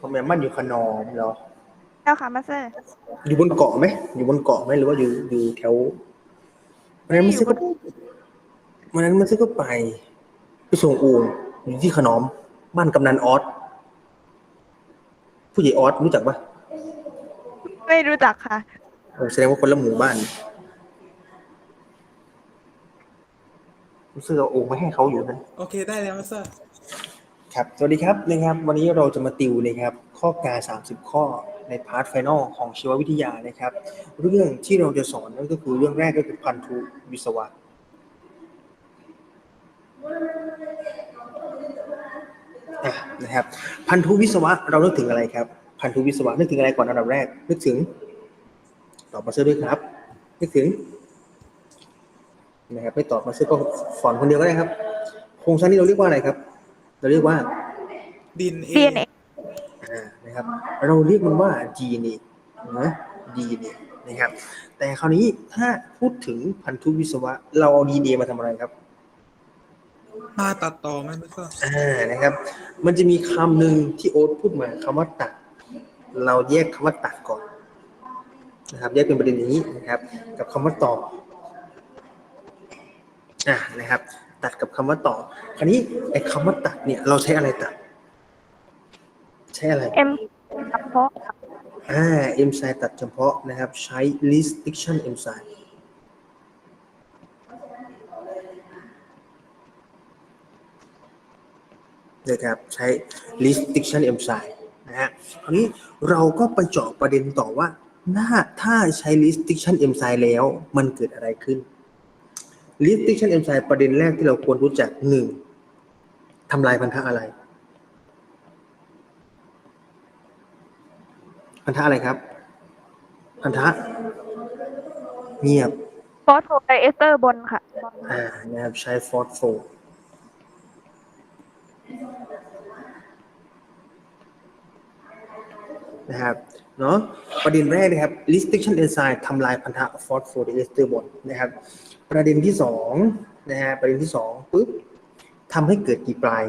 ผมแม่มันอยู่ขนอมเหรอเจ้าค่ะมาสเตอร์อยู่บนเกาะไหมอยู่บนเกาะไหมหรือว่าอยู่อยู่แถววันนั้นมันซื้อก็วันนั้นมันซื้อก็ไปไปส่งอู่อยู่ที่ขนอม บ้านกำนันออสผู้ใหญ่ออสรู้จักปะไม่รู้จักค่ะโอ้แสดงว่าคนละหมู่บ้านผมซื้อเอาโอ่งมาให้เขาอยู่นั้น โอเคได้แล้วมาสเตอร์ ครับสวัสดีครับนะครับวันนี้เราจะมาติวนะครับข้อกา 30 ข้อในพาร์ทไฟนอลของชีววิทยานะครับ เรื่องที่เราจะสอนนั่นก็คือเรื่องแรกก็คือพันธุวิศวะนะครับพันธุวิศวะเรานึกถึงอะไรครับพันธุวิศวะนึกถึงอะไรก่อนอันดับแรก นึกถึงตอบมาเชื่อด้วยครับ นึกถึงนะครับไม่ตอบมาเชื่อก็ฝอนคนเดียวก็ได้ครับโครงสร้างนี้เราเรียกว่าอะไรครับ เราเรียกว่าดินเอ DNA อ่านะครับ เราเรียกมันว่า DNA นะ DNA นะครับ แต่คราวนี้ถ้าพูดถึงพันธุวิศวะ เราเอา DNA มาทำอะไรครับ มาตัดต่อไหมมาสเตอร์อ่านะครับ มันจะมีคำหนึ่งที่โอ๊ตพูดมาคำว่าตัด เราแยกคำว่าตัดก่อนนะครับ แยกเป็นประเด็นนี้นะครับ กับคำว่าต่ออ่านะครับ ตัดกับคำว่าต่อ คราวนี้ไอ้คำว่าตัดเนี่ย เราใช้อะไรตัด ใช้อะไรเอ็มเฉพาะอ่าเอนไซม์ตัดเฉพาะนะครับ ใช้ restriction enzyme นะครับใช้ restriction enzyme นะฮะคราวนี้เราก็ไปเจาะประเด็นต่อว่าถ้าถ้าใช้ restriction enzyme แล้วมันเกิดอะไรขึ้น restriction enzyme ประเด็นแรกที่เราควรรู้จักหนึ่งทำลายพันธะอะไร พันธะอะไรครับ พันธะเงียบฟอสโฟไดเอสเตอร์บนค่ะ อ่านะครับใช้ฟอสโฟนะครับเนาะประเด็นแรกนะครับ restriction enzyme ทำลายพันธะฟอสโฟไดเอสเตอร์บนนะครับ ประเด็นที่สองนะฮะประเด็นที่สองปุ๊บทำให้เกิดกี่ปลาย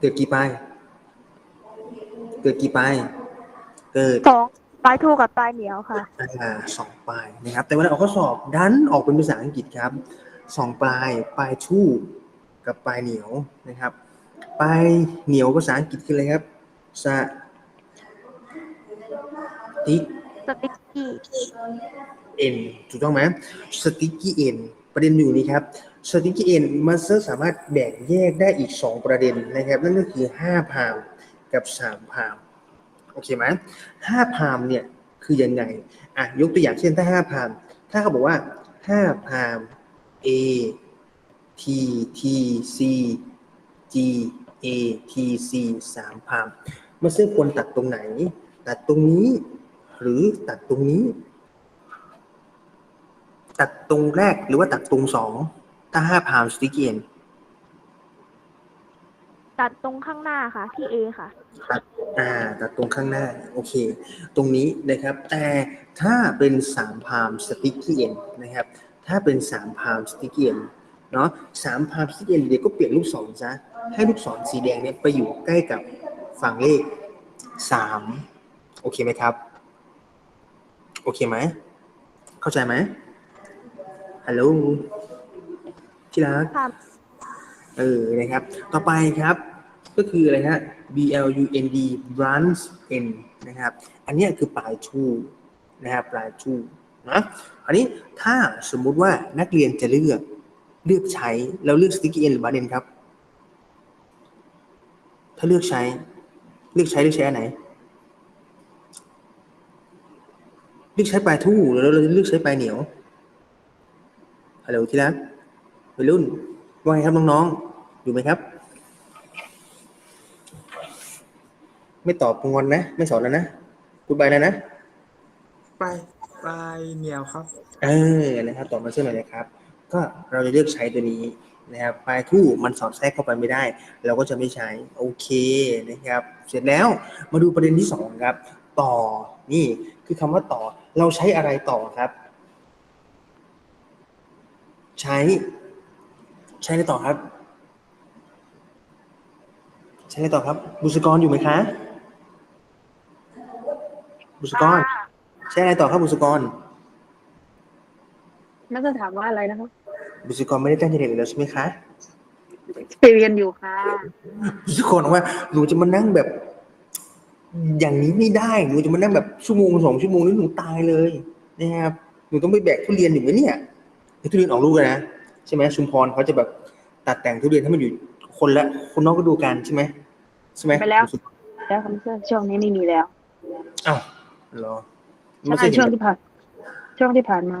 เกิดกี่ปลาย เกิดกี่ปลายเกิดสองปลายทูกับปลายเหนียวค่ะอ่าสองปลายนะครับ แต่เวลาออกข้อสอบดันออกเป็นภาษาอังกฤษครับสองปลายปลายทู่กับปลายเหนียวนะครับ ปลายเหนียวภาษาอังกฤษคืออะไรครับสติก สติ๊กกี้เอ็นถูกต้องไหมสติกกี้เอ็นประเด็นอยู่นี้ครับสติกกี้เอ็นมันสามารถแบ่งแยกได้อีก 2 ประเด็นนะครับ นั่นก็คือ 5 พามกับ 3 พามโอเคไหมห้าพามเนี่ยคือยังไงอะยกตัวอย่างเช่นถ้าห้าพามถ้าเขาบอกว่าห้าพาม A T T C G A T C สามพามมาซึ่งควรตัดตรงไหน ตัดตรงนี้ หรือตัดตรงนี้ ตัดตรงแรกหรือว่าตัดตรงสองถ้าห้าพามสติกเกนตัดตรงข้างหน้าค่ะ ที่ A ค่ะตัดอ่าตัดตรงข้างหน้า โอเค ตรงนี้นะครับ แต่ถ้าเป็นสามพามสติกเกนนะครับ ถ้าเป็นสามพามสติกเกนเนาะสามพามสติกเกนเดี๋ยวก็เปลี่ยนลูกศรซะให้ลูกศรสีแดงเนี่ยไปอยู่ใกล้กับฝั่งเลขสามโอเคไหมครับ โอเคไหม เข้าใจไหมฮัลโหลที่รักค่ะเออนะครับ ต่อไปครับ ก็คืออะไรฮะ B L U N D branch N นะครับ อันเนี้ยคือปลายชูนะครับปลายชูนะอันนี้ถ้าสมมุติว่านักเรียนจะเลือกเลือกใช้แล้วเลือก sticky N หรือ b a r เ n ครับ ถ้าเลือกใช้ เลือกใช้เลือกใช้อันไหน เลือกใช้ปลายทู่แล้วเราจะเลือกใช้ปลายเหนียวฮัลโหลที่รักวัยรุ่นว่าไงครับน้องๆอยู่ไหมครับ ไม่ตอบงอนนะ ไม่สอนแล้วนะพูดไปแล้วนะปลายปลายเหนียวครับ เออนะครับตอบมาเชื่อหน่อยนะครับ ก็เราจะเลือกใช้ตัวนี้นะครับปลายทู่มันสอดแทรกเข้าไปไม่ได้ เราก็จะไม่ใช้ โอเคนะครับ เสร็จแล้วมาดูประเด็นที่สองครับ ต่อ นี่คือคำว่าต่อ เราใช้อะไรต่อครับ ใช้ ใช้อะไรต่อครับอะไรต่อครับ บุษกรอยู่ไหมคะ บุษกร ใช่อะไรต่อครับบุษกรน่าจะถามว่าอะไรนะคะ บุษกรไม่ได้ตั้งใจเรียนอยู่แล้วใช่ไหมคะเรียนอยู่ค่ะ บุษกรบอกว่าหนูจะมานั่งแบบ อย่างนี้ไม่ได้หนูจะมานั่งแบบชั่วโมงสองชั่วโมงนี่หนูตายเลยนะครับหนูต้องไปแบกทุเรียนอยู่ไหมเนี่ยทุเรียนออกลูกแล้วนะใช่ไหมชุมพรเขาจะแบบตัดแต่งทุเรียนให้มันอยู่คนละคนนอกก็ดูกันใช่ไหมใช่ไหมไปแล้ว แล้วคำเชื่อช่วงนี้ไม่มีแล้วอ้าวเหรอไม่เคใช่ยเห็ช่วงนที่ผ่านช่วงที่ผ่านมา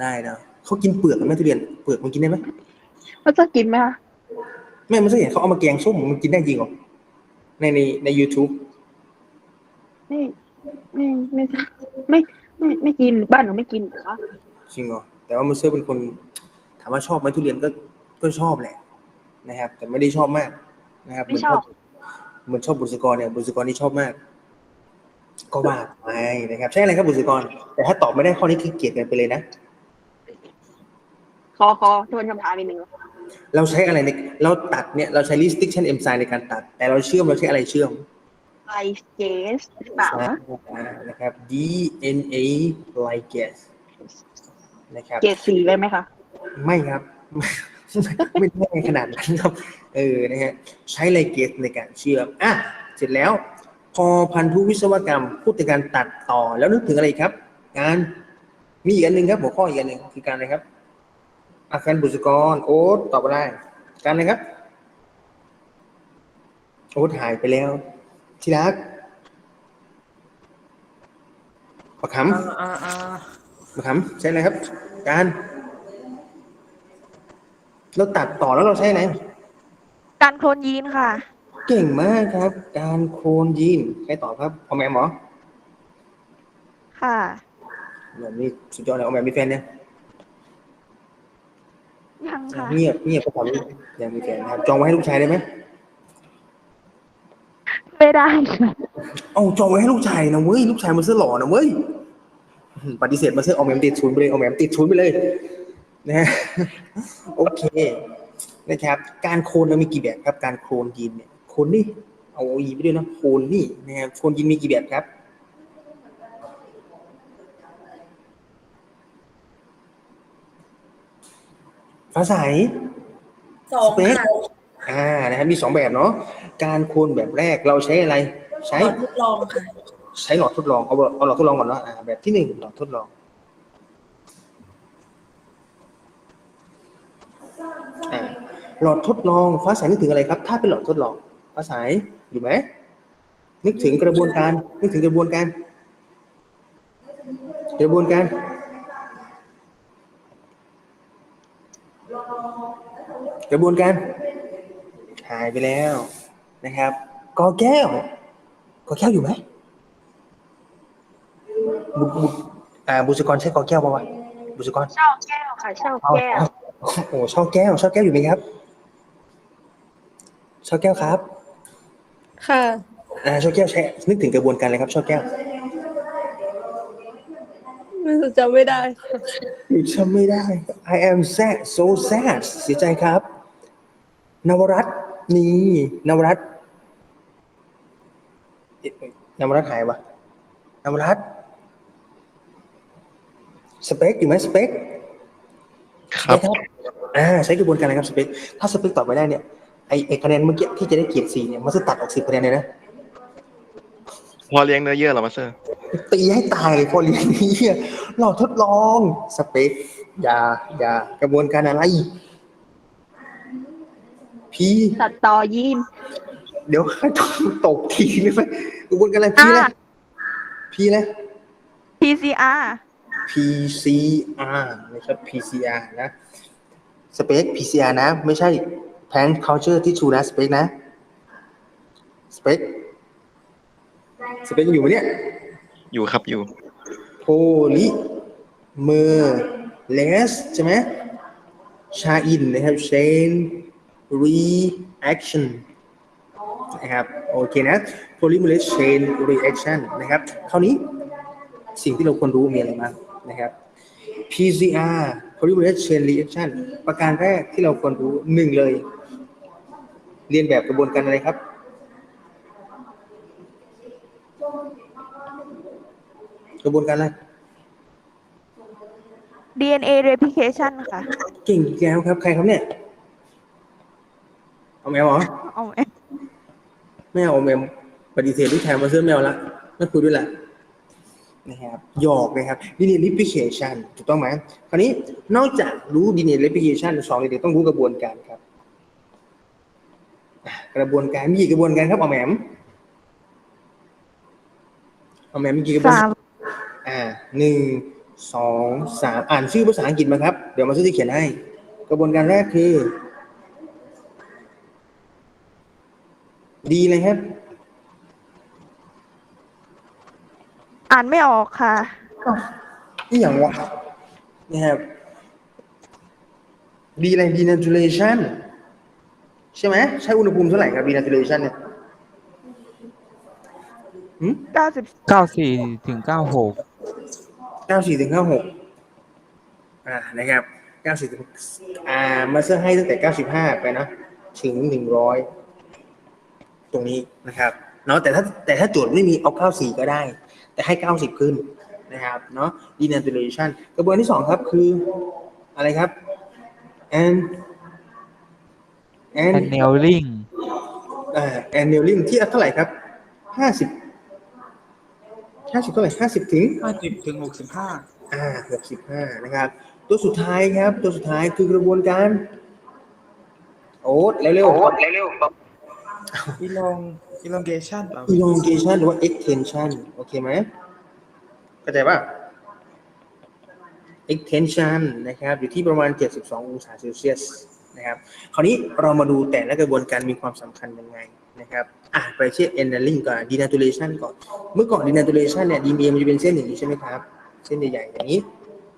ได้นะเขากินเปลือกไหมทุเรียนเปลือกมันกินได้ไหมว่าจะกินไหมคะไม่มันจะเห็นเขาเอามาแกงส้มมันกินได้จริงเหรอ ในในใน YouTube ไม่ไม่ไม่ไม่ไม่ไม่กินบ้านหนูไม่กินเหรอจริงเหรอแต่ว่ามันเซอร์เป็นคน ถามว่าชอบไหมทุเรียนก็ก็ชอบแหละนะครับ แต่ไม่ได้ชอบมากนะครับไม่ชอบเหมือนชอบบุษกรเนี่ยบุษกรนี่ชอบมาก ก็ว่าไปนะครับ ใช่อะไรครับบุษกร แต่ถ้าตอบไม่ได้ข้อนี้คือเกลียดกันไปเลยนะ คอคอทวนคำถามอีกหนึ่ง เราใช้อะไรในเราตัดเนี่ยเราใช้ restriction enzyme ในการตัด แต่เราเชื่อมเราใช้อะไรเชื่อมไลเกสหรือเปล่าคะอ่านะครับ DNA ligase นะครับเกรดสี่เลยไหมคะไม่ครับ ไม่ได้ขนาดนั้นครับ เออนะฮะใช้ไลเกสในการเชื่อมอะเสร็จแล้ว พอพันธุวิศวกรรมพูดถึงการตัดต่อแล้วนึกถึงอะไรครับ การมีอีกอันหนึ่งครับ หัวข้ออีกอันหนึ่งคือการอะไรครับ อาการบุษกร โอ๊ตตอบอะไรการอะไรครับ โอ๊ตหายไปแล้ว ที่รักประคอ่าอ่าอ่าำประคำใช้อะไรครับ การเราตัดต่อแล้วเราใช้อะไรการโคลนยีนค่ะ เก่งมากครับ การโคลนยีนใครตอบครับออมแอมเหรอค่ะแบบนี้สุดยอดเลยออมแอมมีแฟนเนี่ยยัง ค่ะเงียบเงียบก็ตอบไม่ยังมีแฟนนะครับจองไว้ให้ลูกชายได้ไหมไม่ได้ค่ะเอาจองไว้ให้ลูกชายนะเว้ยลูกชายมันเสื้อหล่อนะเว้ยอืมปฏิเสธมาเสื้อออมแอมติดศูนย์ไปเลยออมแอมติดศูนย์ไปเลยนะฮะโอเคนะครับ การโคลนเรามีกี่แบบครับ การโคลนยีนเนี่ยโคลนนี่เอาอีไปด้วยนะโคลนนี่นะครับโคลนยีนมีกี่แบบครับ ฟ้าใสสองสเปคค่ะอ่านะครับมีสองแบบเนาะการโคลนแบบแรกเราใช้อะไร ใช้หลอดทดลองค่ะใช้หลอดทดลองเอาเอาหลอดทดลองก่อนเนาะอ่าแบบที่หนึ่งหลอดทดลอง อ่าหลอดทดลองฟ้าใสนึกถึงอะไรครับ ถ้าเป็นหลอดทดลองฟ้าใสอยู่ไหมนึกถึงกระบวนการ นึกถึงกระบวนการ กระบวนการ กระบวนการ หายไปแล้วนะครับกอแก้วกอแก้วอยู่ไหมบุบุอ่าบุษกรใช่กอแก้วป่าวะบุษกรเช่าแก้วค่ะเช่าเอาแก้วเอาโอ้โหช่อแก้วช่อแก้วอยู่ไหมครับช่อแก้วครับ ค่ะอ่าช่อแก้วใช้นึกถึงกระบวนการอะไรครับช่อแก้วไม่รู้จำไม่ได้ค่ะจำไม่ได้ I am sad so sad เสียใจครับ นวรัตน์นี่นวรัตน์เอ๊ะนวรัตน์หายวะนวรัตน์สเปคอยู่ไหมสเปคครับใช่อ่าใช้กระบวนการอะไรครับสเปคถ้าสเปคตอบไม่ได้เนี่ยไอไอคะแนนเมื่อกี้ที่จะได้เกียรติสี่เนี่ยมันจะตัดออกสิบคะแนนเลยนะพอเลี้ยงเนื้อเยื่อเหรอมาสเตอร์ตีให้ตายเลยพอเรียนนี้ยหลอดทดลองสเปคอย่าอย่ากระบวนการอะไร พี่ตัดต่อยีนเดี๋ยวให้ตกตกทีได้ไหมกระบวนการอะไรพี่นะอ่าพี่นะ PCR PCR นะครับ PCR นะสเปค PCR นะ ไม่ใช่ Plant Culture ที่ชูนะสเปคนะสเปคสเปคยังอยู่ไหมเนี่ย อยู่ครับอยู่โพลิเมอร์เลสใช่ไหมชาอินนะครับเชนรีแอคชั่นนะครับโอเคนะโพลิเมอร์เลสเชนรีแอคชั่นนะครับเท่านี้สิ่งที่เราควรรู้มีอะไรบ้างนะครับ PCR polymerase chain reaction ประการแรกที่เราควรรู้หนึ่งเลย เรียนแบบกระบวนการอะไรครับ กระบวนการอะไร DNA replication ค่ะ เก่งอีกแล้วครับ ใครครับเนี่ย เอาแมวเหรอ เอาไหมไม่เอาแมวปฏิเสธที่แทนมาเสื้อแมวละไม่คุยด้วยแหละนะครับหยอกนะครับ DNA replication ถูกต้องไหมคราวนี้นอกจากรู้ DNA replication สองเด็กๆต้องรู้กระบวนการครับอะกระบวนการมีกี่กระบวนการครับเอาแหมมเอาแหมมมีกี่กระบวนสาการมอ่าหนึ่งสองสามอ่านชื่อภาษาอังกฤษมาครับ เดี๋ยวมาซื้อที่เขียนให้ กระบวนการแรกคือ ดีเลยครับ อ่านไม่ออกค่ะ นี่อย่างวะนะครับดีอะไร denaturation ใช่ไหมใช้อุณหภูมิเท่าไหร่ครับ denaturation เนี่ยหืมเก้าสิบเก้าสี่ถึงเก้าหกเก้าสี่ถึงเก้าหกอ่านะครับเก้าสี่ถึงอ่ามาเซอร์ให้ตั้งแต่เก้าสิบห้าไปนะ ถึงหนึ่งร้อย ตรงนี้นะครับเนาะแต่ถ้าแต่ถ้าโจทย์ไม่มีเอาเก้าสี่ก็ได้ แต่ให้เก้าสิบขึ้นนะครับเนาะ denaturation กระบวนการที่สองครับคืออะไรครับ and แอน and เนลลิงอ่า annealing ที่เท่าไหร่ครับห้าสิบห้าสิบเท่าไหร่ห้าสิบถึงห้าสิบถึงหกสิบห้าอ่าหกสิบห้านะครับ ตัวสุดท้ายครับ ตัวสุดท้ายคือกระบวนการ โอ๊ตเร็วๆอีลองอีลอง เกชันเปล่า elongation หรือว่า extension โอเคไหมเข้าใจป่ะ extension นะครับ อยู่ที่ประมาณ 72 องศาเซลเซียสนะครับ คราวนี้เรามาดูแต่ละกระบวนการมีความสำคัญยังไงนะครับ อะไปเช่น annealing ก่อน denaturation ก่อน เมื่อก่อน denaturation เนี่ย DNA มันจะเป็นเส้นอย่างนี้ใช่ไหมครับ เส้นใหญ่ๆอย่างนี้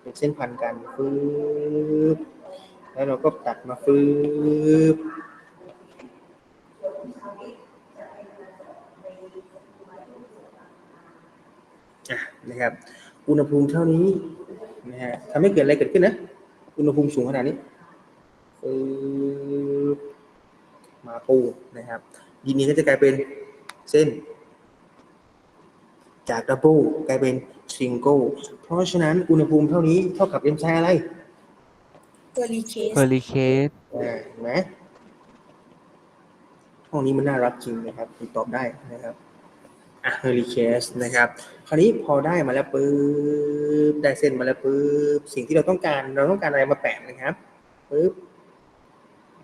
เป็นเส้นพันกันฟืบแล้วเราก็ตัดมาฟืบ นะครับ อุณหภูมิเท่านี้นะฮะทำให้เกิดอะไรเกิดขึ้นนะ อุณหภูมิสูงขนาดนี้ฟืบมาปูนะครับดินนี้ก็จะกลายเป็นเส้น จากดับเบิลกลายเป็นซิงเกิลเพราะฉะนั้นอุณหภูมิเท่านี้เท่ากับเอนไซม์อะไรตัวรีเคสเพอริเคสอ่าเห็นไหมห้องนี้มันน่ารักจริงนะครับคุณตอบได้นะครับ อะเฮลิเคสนะครับ คราวนี้พอได้มาแล้วปุ๊บได้เส้นมาแล้วปุ๊บสิ่งที่เราต้องการเราต้องการอะไรมาแปะนะครับปุ๊บ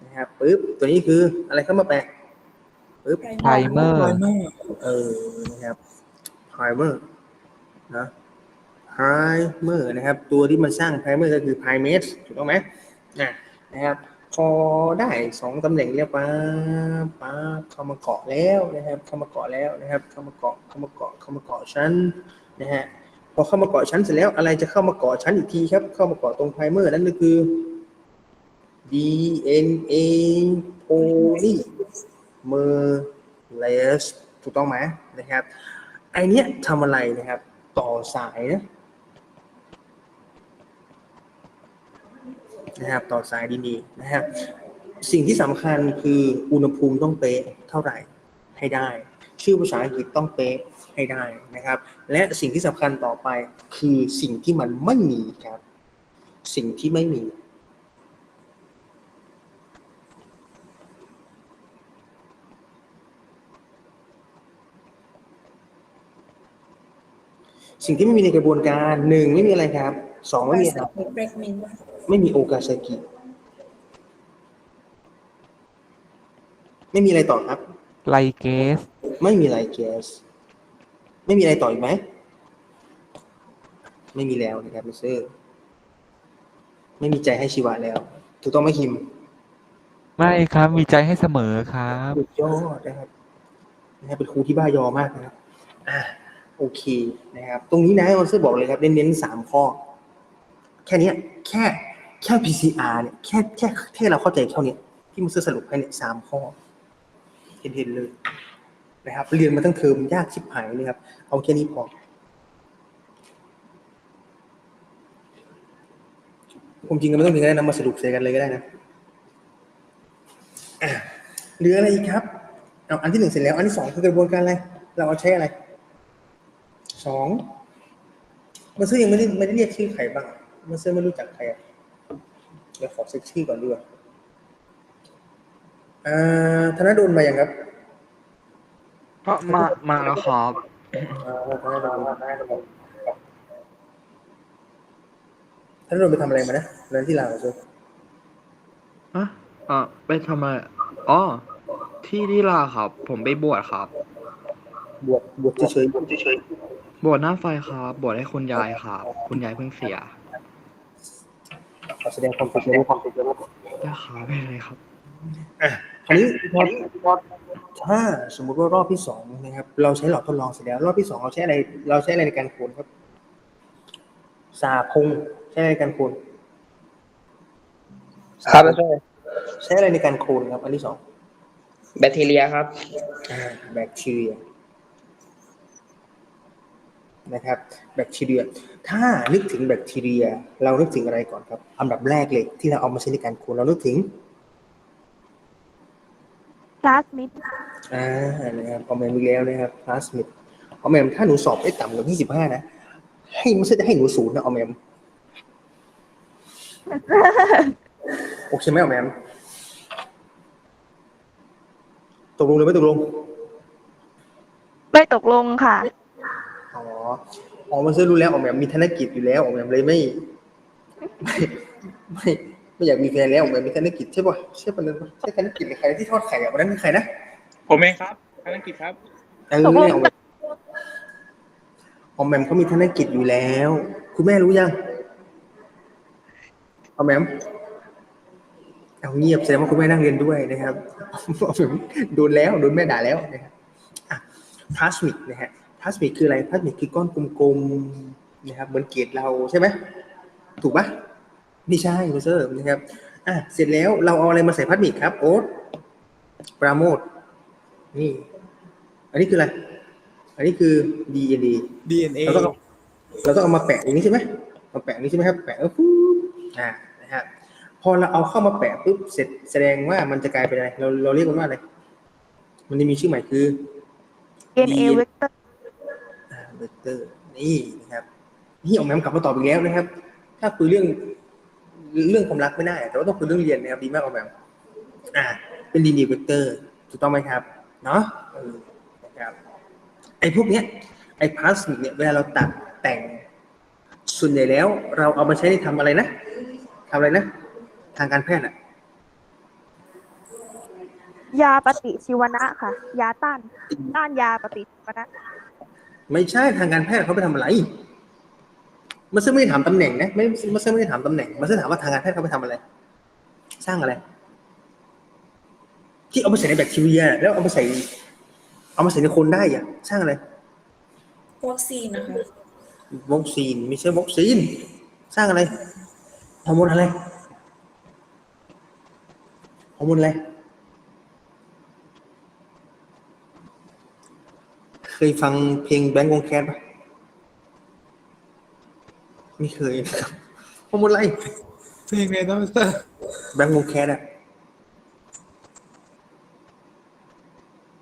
นะครับปุ๊บตัวนี้คืออะไรเข้ามาแปะปุ๊บไพรเมอร์ไพรเมอร์เออนะครับ primer นะ primer นะครับ ตัวที่มันสร้าง primer ก็คือ primase ถูกต้องไหมอะนะครับ พอได้สองตำแหน่งเรียบป้าป้าเข้ามาเกาะแล้วนะครับ เข้ามาเกาะแล้วนะครับ เข้ามาเกาะเข้ามาเกาะเข้ามาเกาะชั้นนะฮะพอเข้ามาเกาะชั้นเสร็จแล้วอะไรจะเข้ามาเกาะชั้นอีกทีครับ เข้ามาเกาะตรง primer นั่นก็คือ DNA polymerase ถูกต้องไหมนะครับไอเนี้ยทำอะไรนะครับ ต่อสายนะ นะครับต่อสายดีๆนะครับสิ่งที่สำคัญคืออุณหภูมิต้องเป๊ะเท่าไหร่ให้ได้ ชื่อภาษาอังกฤษต้องเป๊ะให้ได้นะครับ และสิ่งที่สำคัญต่อไปคือสิ่งที่มันไม่มีครับ สิ่งที่ไม่มีสิ่งที่ไม่มีในกระบวนการหนึ่งไม่มีอะไรครับ สองไม่มีอะไรเบรกเมนต์ไม่มีโอกาซากิ ไม่มีอะไรต่อครับ ไลเกส ไม่มีอะไรแกส ไม่มีอะไรต่ออีกไหม ไม่มีแล้วนะครับมิสเตอร์ ไม่มีใจให้ชีวะแล้ว ถูกต้องไหมคิม ไม่ครับ มีใจให้เสมอครับสุดยอดนะครับนะครับเป็นครูที่บ้ายอมากนะครับ อ่า โอเค นะครับ ตรงนี้นะมอนสเตอร์บอกเลยครับ เน้นๆสามข้อ แค่นี้แค่แค่ PCR เนี่ยแค่แค่แค่เราเข้าใจเท่านี้ที่มอนสเตอร์สรุปให้เนี่ยสามข้อ เห็นเห็นเลยนะครับ เรียนมาตั้งเทอมยากชิบหายเลยครับ เอาแค่นี้พอ ผมจริงก็ไม่ต้องถึงก็ได้นะมาสรุปเสียกันเลยก็ได้นะเหลืออะไรอีกครับเอาอันที่หนึ่งเสร็จแล้ว อันที่สองคือกระบวนการอะไร เราเอาใช้อะไรสองมาซื้อยังไม่ได้ไม่ได้เรียกชื่อใครบ้าง มาซื้อไม่รู้จักใครอะเดี๋ยวขอเช็คชื่อก่อนด้วยอ่าธนดลมาอย่างครับก็มามาแล้วครับอ่าธนดลธนดลธนดลไปทำอะไรมานะเรื่องที่ลาวซื้ออะอะไปทำอะไรอ๋อ ที่ที่ลาครับ ผมไปบวชครับ บวกบวกเฉยๆเฉยบวชหน้าไฟครับ บวชให้คุณยายครับ คุณยายเพิ่งเสียๆ ขอแสดงความเสียใจความเสียใจนะครับไม่เป็นไรครับคราวนี้พอถ้าสมมุติว่ารอบที่สองนะครับ เราใช้หลอดทดลองเสร็จแล้วรอบที่สองเราใช้อะไร เราใช้อะไรในการคูณครับ สาพงใช้อะไรในการคูณครับอาจารย์ใช้อะไรในการคูณครับ อันที่สองแบคทีเรียครับอ่าแบคทีเรียนะครับ แบคทีเรีย ถ้านึกถึงแบคทีเรีย เรานึกถึงอะไรก่อนครับ อันดับแรกเลยที่เราเอามาใช้ในการคูณเรานึกถึงพลาสมิดอ่านะครับออมแมมอีกแล้วนะครับพลาสมิดออมแมมถ้าหนูสอบได้ต่ำกว่า25นะ ให้ไม่ใช่จะให้หนูศูนย์นะออมแมมโอเคไหมออมแมมตกลงหรือไม่ตกลง ไม่ตกลงค่ะ อ๋อ อ๋อมันซื้อรู้แล้วออมแมมมีธนกิจอยู่แล้วออมแมมเลยไม่ไม่ไม่ไม่อยากมีแฟนแล้วออมแมมมีธนกิจใช่ป่ะใช่ป่ะนั่นปะใช่ธนกิจหรือใครที่ทอดไข่อะวันนั้นคือใครนะผมเองครับธนกิจครับเออเนี่ยออมแมมออมแมมเขามีธนกิจอยู่แล้ว คุณแม่รู้ยังออมแมมเอาเงียบแสดงว่าคุณแม่นั่งเรียนด้วยนะครับออมแมมโดนแล้วโดนแม่ด่าแล้วนะครับอะพลาสมิกนะฮะ พลาสมิกคืออะไรพลาสมิกคือก้อนกลมๆนะครับเหมือนเกล็ดเราใช่ไหมถูกปะนี่ใช่โรเซอร์นะครับอะเสร็จแล้วเราเอาอะไรมาใส่พลาสมิกครับ โอ๊ตปราโมทนี่ อันนี้คืออะไร อันนี้คือ DNA DNA เราต้องเอาเราต้องเอามาแปะอย่างนี้ใช่ไหมมาแปะอย่างนี้ใช่ไหมครับ แปะแล้วปุ๊บอ่านะครับพอเราเอาเข้ามาแปะปุ๊บเสร็จแสดงว่ามันจะกลายเป็นอะไร เราเราเรียกมันว่าอะไร มันจะมีชื่อใหม่คือ DNA เวก เตอร์เกอร์นี่นะครับนี่ออกแมมกลับมาตอบอีกแล้วนะครับ ถ้าคุยเรื่องเรื่องความรักไม่ได้ แต่ว่าต้องคุยเรื่องเรียนนะครับดีมากออกแมมอ่าเป็นดีนีเวกเตอร์ถูกต้องไหมครับเนาะนะครับไอ้พวกเนี้ยไอ้พลาสติกเนี่ยเวลาเราตัดแต่งส่วนใหญ่แล้ว เราเอามาใช้ในทำอะไรนะทำอะไรนะ ทางการแพทย์อะยาปฏิชีวนะค่ะ ยาต้านต้านยาปฏิชีวนะ ไม่ใช่ทางการแพทย์เขาไปทำอะไรมาซึ่งไม่ได้ถามตำแหน่งนะไม่มาซึ่งไม่ได้ถามตำแหน่งมาซึ่งถามว่าทางการแพทย์เขาไปทำอะไร สร้างอะไร ที่เอามาใส่ในแบคทีเรีย แล้วเอามาใส่ เอามาใส่ในคนได้อะสร้างอะไรวัคซีนนะคะวัคซีนไม่ใช่วัคซีน สร้างอะไรฮอร์โมนอะไรฮอร์โมนอะไร เคยฟังเพลงแบงก์วงแคสปะไม่เคยนะครับฮอร์โมนอะไรเพลงไงนะมิสเตอร์แบงก์วงแคสอะ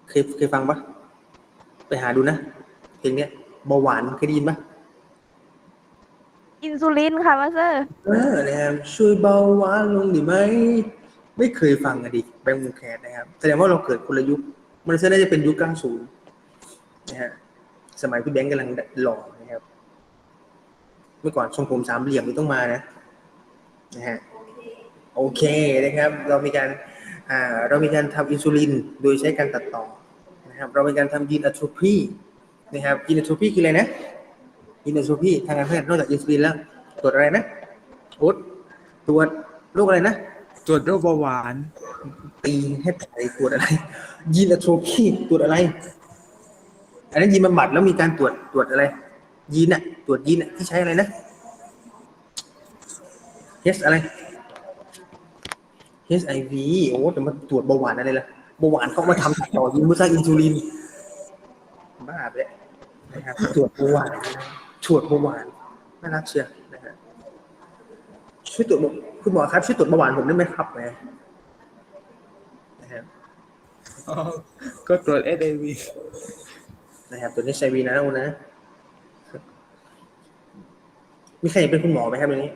เคยเคยฟังปะไปหาดูนะ เพลงเนี้ยเบาหวานเคยได้ยินปะอินซูลินค่ะมาสเตอร์เออนะครับช่วยเบาหวานลงได้ไหม ไม่เคยฟังอะดิแบงค์วงแคสนะครับ แสดงว่าเราเกิดคนละยุค มันน่าจะเป็นยุค 90 นะฮะสมัยพี่แบงค์กำลังหล่อนะครับ เมื่อก่อนทรงผมสามเหลี่ยมนี่ต้องมานะนะฮะโอเคนะครับ เรามีการอ่าเรามีการทำอินซูลินโดยใช้การตัดต่อนะครับ เรามีการทำยีนอะโทรพีนะครับยีนอะโทรพีคืออะไรนะยีนอะโทรพีทางการแพทย์นอกจากอินซูลินแล้วตรวจอะไรนะโอ๊ตตรวจโรคอะไรนะตรวจโรคเบาหวานตีให้ตายตรวจอะไรยีนอะโทรพีตรวจอะไร อันนั้นยีนบำบัดแล้วมีการตรวจตรวจอะไร ยีนอะตรวจยีนอะที่ใช้อะไรนะ H อะไร HIV โอ้แต่มาตรวจเบาหวานอะไรล่ะเบาหวานเขามาทำต่อยีนเพื่อสร้างอินซูลินบ้าไปแล้วนะครับตรวจเบาหวานตรวจเบาหวานน่ารักเชียวนะฮะช่วยตรวจคุณหมอครับช่วยตรวจเบาหวานผมได้ไหมครับแหมนะครับก็ตรวจเอเดวี นะครับ ตัวนี้ไซวีนะโอนะ มีใครอยากเป็นคุณหมอไหมครับวันนี้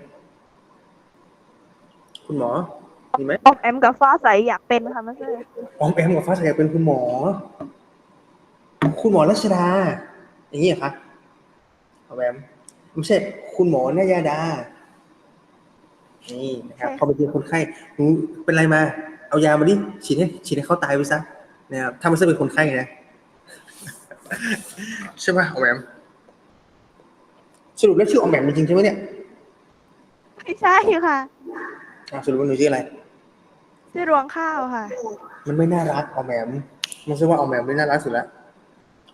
คุณหมอ มีไหมออมแอมกับฟ้าใสอยากเป็นค่ะมาสเตอร์ออมแอมกับฟ้าใสอยากเป็นคุณหมอ คุณหมอรัชดา อย่างนี้เหรอคะออมแอมไม่ใช่ คุณหมอนายาดา นี่นะครับ พอไปเจอคนไข้หนูเป็นไรมา เอายามาดิ ฉีดให้ฉีดให้เขาตายไปซะนะครับถ้ามันจะเป็นคนไข้นะ ใช่ป่ะออมแอมสรุปแล้วชื่อออมแอมจริงๆใช่ไหมเนี่ยไม่ใช่ค่ะอะสรุปว่าหนูชื่ออะไร ชื่อรวงข้าวค่ะ มันไม่น่ารักออมแอมมันชื่อว่าออมแอมไม่น่ารักสุดละ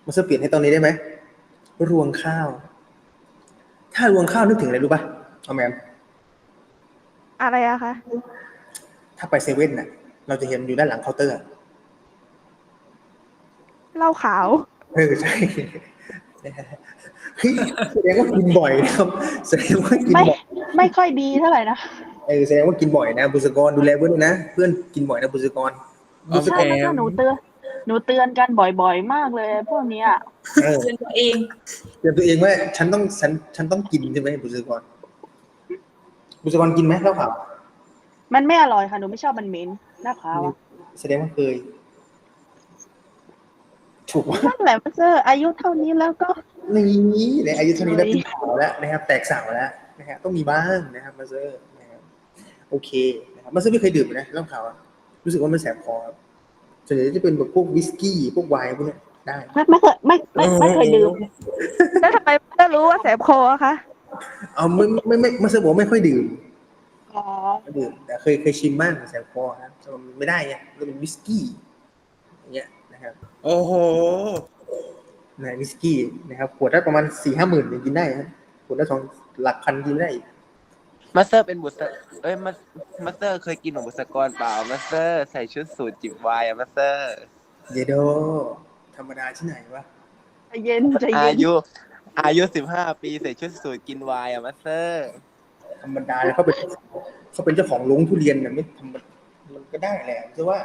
มันจะเปลี่ยนให้ตอนนี้ได้ไหมรวงข้าว ถ้ารวงข้าวนึกถึงอะไรรู้ป่ะออมแอมอะไรอะคะถ้าไปเซเว่นน่ะ เราจะเห็นอยู่ด้านหลังเคาน์เตอร์อะเหล้าขาว เออใช่เฮ้ยแสดงว่ากินบ่อยนะครับแสดงว่ากินไม่บ่อยไม่ค่อยดีเท่าไหร่นะเออแสดงว่ากินบ่อยนะบุษกรดูแลเพื่อนด้วยนะเพื่อนกินบ่อยนะบุษกรออมใช่แอไม่ใช่มหนูเตือนหนูเตือนกันบ่อยๆมากเลย พวกเนี้ยเออเตือนตัวเองเตือนตัวเองว่าฉันต้องฉันฉันต้องกินใช่ไหมบุษกรบุษกรกินไหมเหล้าขาวมันไม่อร่อยค่ะหนูไม่ชอบมันเหม็นหน้าขาวอะแสดงว่าเคย ถูกว่านั่นแหละมาสเตอร์อายุเท่านี้แล้วก็นี่ในอายุเท่านี้แล้วเป็นสาวแล้วนะครับ แตกสาวแล้วนะฮะต้องมีบ้างนะครับมาเซอร์นะครับโอเคนะครับมาเซอร์ไม่เคยดื่มนะเหล้าขาวอะรู้สึกว่ามันแสบคอครับส่วนใหญ่จะเป็นแบบพวกวิสกี้พวกไวน์พวกเนี้ยได้ไม่ไม่เคยไม่ไม่ไม่เคยดื่มแล้วทำไมมาสเตอร์รู้ว่าแสบคออะคะเอาไม่ไม่ไม่มาเซอร์บอกว่าไม่ค่อยดื่มอ๋อไม่ดื่มแต่เคยเคยชิมบ้างแสบคอครับแต่มันไม่ได้ไงมันเป็นวิสกี้อย่างเงี้ย นะครับ โอ้โหนะวิสกี้นะครับขวดละประมาณสี่ห้าหมื่นยังกินได้ครับขวดละสองหลักพันกินได้อีกมาสเตอร์เป็นบุษเอ้ยมามาสเตอร์เคยกินของบุษกรเปล่ามาสเตอร์ใส่ชุดสูทจิบไวน์อะมาสเตอร์เยโดธรรมดาที่ไหนวะใจเย็นใจอาเย็นยุ อายุสิบห้าปีใส่ชุดสูทกินไวน์อะมาสเตอร์ ธรรมดาเลยเขาเป็นเขาเป็นเจ้าของลงทุเรียนน่ะไม่ทำมันมันก็ได้แหละแต่ว่า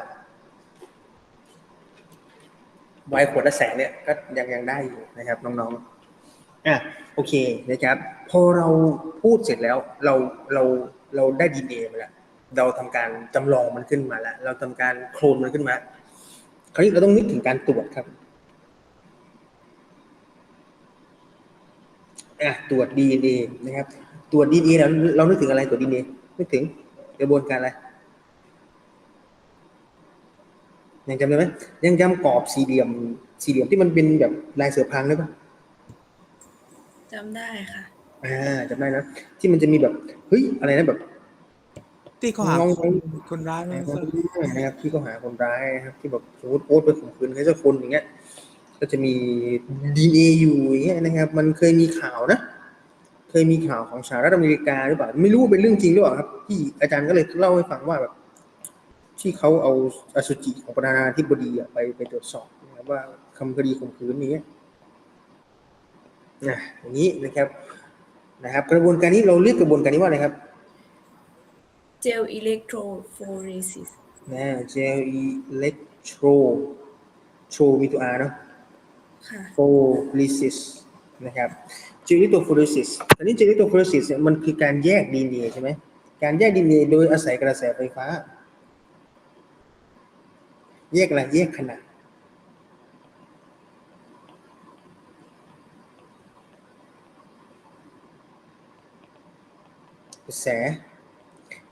ไวน์ขวดละแสนเนี่ยก็ยังยังได้อยู่นะครับน้องๆอะโอเคนะครับ พอเราพูดเสร็จแล้วเราเราเราได้ดีเอมาแล้วเราทำการจำลองมันขึ้นมาแล้ว เราทำการโคลนมันขึ้นมา คราวนี้เราต้องนึกถึงการตรวจครับอะตรวจ DNA นะครับ ตรวจ DNA เราเรานึกถึงอะไรตรวจ DNA นึกถึงกระบวนการอะไร ยังจำได้ไหมยังจำกรอบสี่เหลี่ยม สี่เหลี่ยมที่มันเป็นแบบลายเสือพรางได้ปะจำได้ค่ะ อ่าจำได้นะที่มันจะมีแบบเฮ้ยอะไรนะแบบที่เขาหาน้องคนคนร้ายไหมนะครับที่เขาหาคนร้ายนะครับ ที่แบบสมมติโอ๊ตไปข่มขืนใครสักคนอย่างเงี้ย ก็จะมีดีเออยู่อย่างเงี้ยนะครับ มันเคยมีข่าวนะเคยมีข่าวของสหรัฐอเมริกาหรือเปล่าไม่รู้ว่าเป็นเรื่องจริงหรือเปล่าครับ ที่อาจารย์ก็เลยเล่าให้ฟังว่าแบบ ที่เขาเอาอสุจิของประธานาธิบดีอะไปไปตรวจสอบนะครับว่าคำคดีข่มขืนนี้ยนะอย่างนี้นะครับนะครับ กระบวนการนี้เราเรียกกระบวนการนี้ว่าอะไรครับเจลอิเล็กโทรโฟเรซิสนะเจลอิเล็กโทรโทรมีตัว R เนาะค่ะโฟลิซิสนะครับเจลอิเล็กโทรโฟลิซิสอันนี้เจลอิเล็กโทรโฟลิซิสเนี่ยมันคือการแยกดีเนใช่ไหมการแยกดีเนโดยอาศัยกระแสไฟฟ้า แยกอะไรแยกขนาดกระแส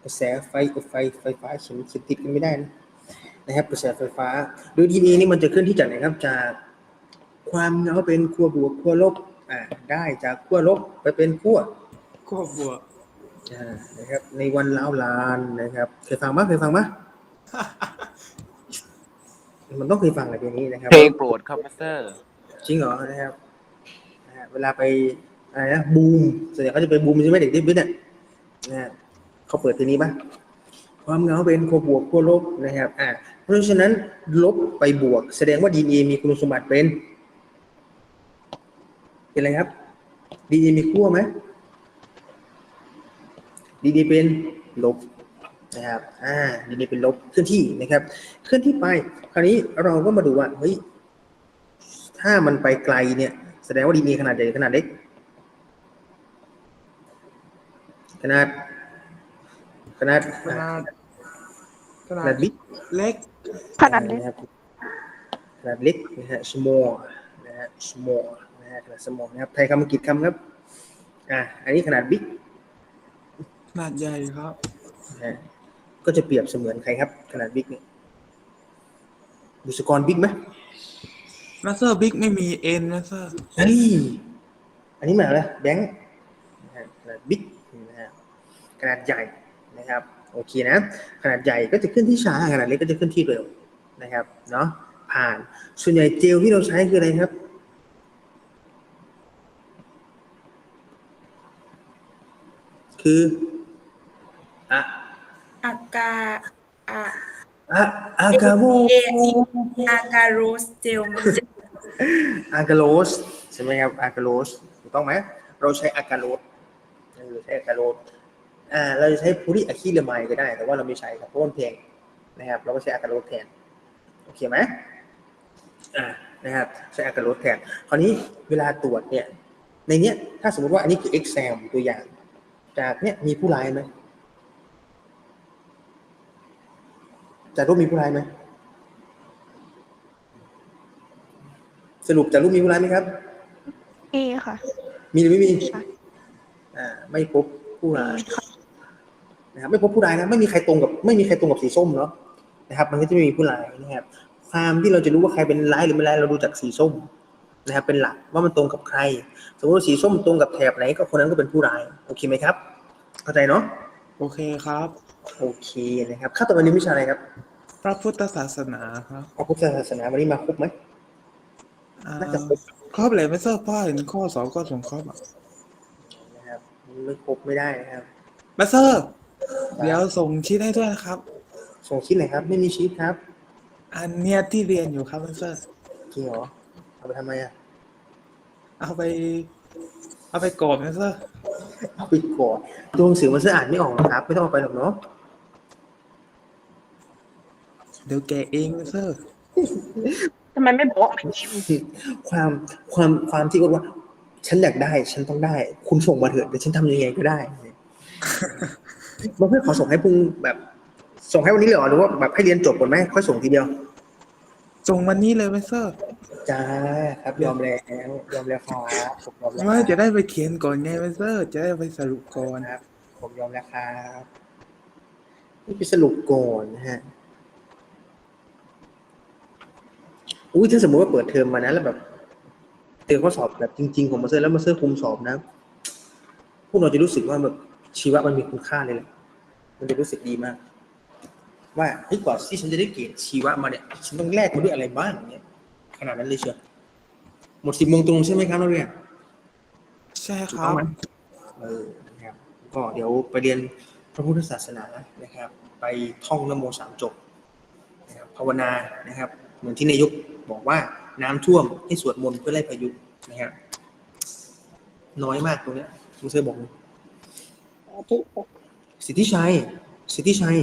กระแสไฟกับไฟไฟฟ้าเขียนเขียนติดกันไม่ได้นะนะครับกระแสไฟฟ้าโดยดีเอนี่มันจะเคลื่อนที่จากไหนครับจากความเงาเป็นขั้วบวกขั้วลบอ่าได้จากขั้วลบไปเป็นขั้วควบบัวอ่านะครับในวันล้าวลานนะครับเคยฟังมั้ยเคยฟังมั้ยมั นต้องเคยฟังอะไรเพลงนี้นะครับเพลงโปรดครับมาสเตอร์จริงเหรอนะครับนะฮะเวลาไปอะไรนะบูมส่วนใหญ่เขาจะไปบูมใช่ไหมเด็กดิบเนี่ยนะฮะเขาเปิดทีนี้ปะความเหงาเป็นขั้วบวกขั้วลบนะครับอ่าเพราะฉะนั้นลบไปบวก แสดงว่าดีเอมีคุณสมบัติเป็น เป็นอะไรครับดีเอมีขั้วไหมดีเอเป็นลบ นะครับอ่าดีเนเป็นลบเคลื่อนที่นะครับ เคลื่อนที่ไป คราวนี้เราก็มาดูว่าเฮ้ยถ้ามันไปไกลเนี่ยแสดงว่าดีเนขนาดใหญ่หรือขนาดเล็ก ขนาด ขนาดขนาดขขนานาดดบิ๊กเล็กขนาดเล็กนะครับขนาดเล็กนะฮะ small นะฮะ small นะฮะขนาด small นะครับไทยคำอังกฤษคำครับอ่าอันนี้ขนาดบิ๊กขนาดใหญ่ครับนะฮะ ก็จะเปรียบเสมือนใครครับ ขนาดบิ๊กเนี่ยบุษกรบิ๊กไหมมาสเตอร์บิ๊กไม่มีเอ็นมาสเตอร์เฮ้ยอันนี้หมายอะไรแบงค์นะฮะขนาดบิ๊กนะฮะขนาดใหญ่นะครับโอเคนะ ขนาดใหญ่ก็จะขึ้นที่ช้าขนาดเล็กก็จะขึ้นที่เร็วนะครับเนาะผ่านส่วนใหญ่เจลที่เราใช้คืออะไรครับคืออะ อากาอาอะอากาโมเออากาโรสเจลมันจะอากาโลสใช่ไหมครับอากาโลสถูกต้องไหมเราใช้อากาโลสเออใช้อากาโลสอ่าเราจะใช้พูริอะคิเลมายก็ได้ แต่ว่าเราไม่ใช้ครับเพราะมันแพงนะครับ เราก็ใช้อากาโลสแทนโอเคไหมอ่านะครับใช้อากาโลสแทนคราวนี้เวลาตรวจเนี่ยในเนี้ยถ้าสมมติว่าอันนี้คือ exam ตัวอย่าง จากเนี้ยมีผู้ร้ายไหม จากรูปมีผู้ร้ายไหมสรุปจากรูปมีผู้ร้ายไหมครับมีค่ะ มีหรือไม่มีค่ะอ่าไม่พบผู้ร้ายนะครับไม่พบผู้ร้ายนะไม่มีใครตรงกับ ไม่มีใครตรงกับสีส้มเนาะนะครับ มันก็จะไม่มีผู้ร้ายนะครับ ความที่เราจะรู้ว่าใครเป็นร้ายหรือไม่ร้ายเราดูจากสีส้มนะครับ เป็นหลักว่ามันตรงกับใคร สมมติว่าสีส้มตรงกับแถบไหนก็คนนั้นก็เป็นผู้ร้ายโอเคไหมครับ เข้าใจเนาะโอเคครับ โอเคนะครับข้าต่อไปนี้วิชาอะไรครับ พระพุทธศาสนาครับพระพุทธศาสนาวันนี้มาครบไหม อ่าน่าจะครบ ครอบเลยไม่ทราบพ่อเห็นข้อสองข้อสองครอบอะนะครับไม่ครบไม่ได้นะครับ มาสเตอร์เดี๋ยวส่งชี้ให้ด้วยนะครับ ส่งชิ้นไหนครับ ไม่มีชีทครับอันเนี้ยที่เรียนอยู่ครับมาสเตอร์ จริงเหรอเอาไปทำไมอะเอาไป เอาไปกดมาสเตอร์ เอาไปก่อนตัวหนังสือมันเสื้ออ่านไม่ออกหรอกครับ ไม่ต้องเอาไปหรอกเนาะ เดี๋ยวแกเองมาสเตอร์ทำไมไม่บอกไม่กินความความความที่ว่า ฉันอยากได้ ฉันต้องได้ คุณส่งมาเถอะเดี๋ยวฉันทำยังไงก็ได้มาเพื่อนขอส่งให้พรุ่งแบบ ส่งให้วันนี้เลยเหรอหรือว่าแบบให้เรียนจบก่อนไหมค่อยส่งทีเดียว ส่งวันนี้เลยมาสเตอร์จ้าครับยอมแล้วยอมแล้วครับผมยอมแล้วว่าจะได้ไปเขียนก่อนไงมาสเตอร์จะได้ไปสรุปก่อนครับ ผมยอมแล้วครับนี่ไปสรุปก่อนนะฮะ อุ้ยถ้าสมมติว่าเปิดเทอมมานะแล้วแบบเจอข้อสอบแบบจริง ๆ ของมาสเตอร์แล้วมาสเตอร์คุมสอบนะ พวกเราจะรู้สึกว่าแบบชีวะมันมีคุณค่าเลยแหละมันจะรู้สึกดีมาก ว่าเฮ้ยกว่าที่ฉันจะได้เกรดชีวะมาเนี่ยฉันต้องแลกมาด้วยอะไรบ้างเนี่ยขนาดนั้นเลยเชียวหมดสิบโมงตรงใช่ไหมครับนักเรียนใช่คถูกรัต้อบ งไหมเออนะครับก็เดี๋ยวไปเรียนพระพุทธศาสนานะครับ ไปท่องนโมสามจบนะครับภาวนานะครับ เหมือนที่นายก บอกว่าน้ำท่วมให้สวดมนต์เพื่อไล่พายุนะครับน้อยมากตรงเนี้ยมุสเซอร์บอกเลยสิทธิชัย สิทธิชัย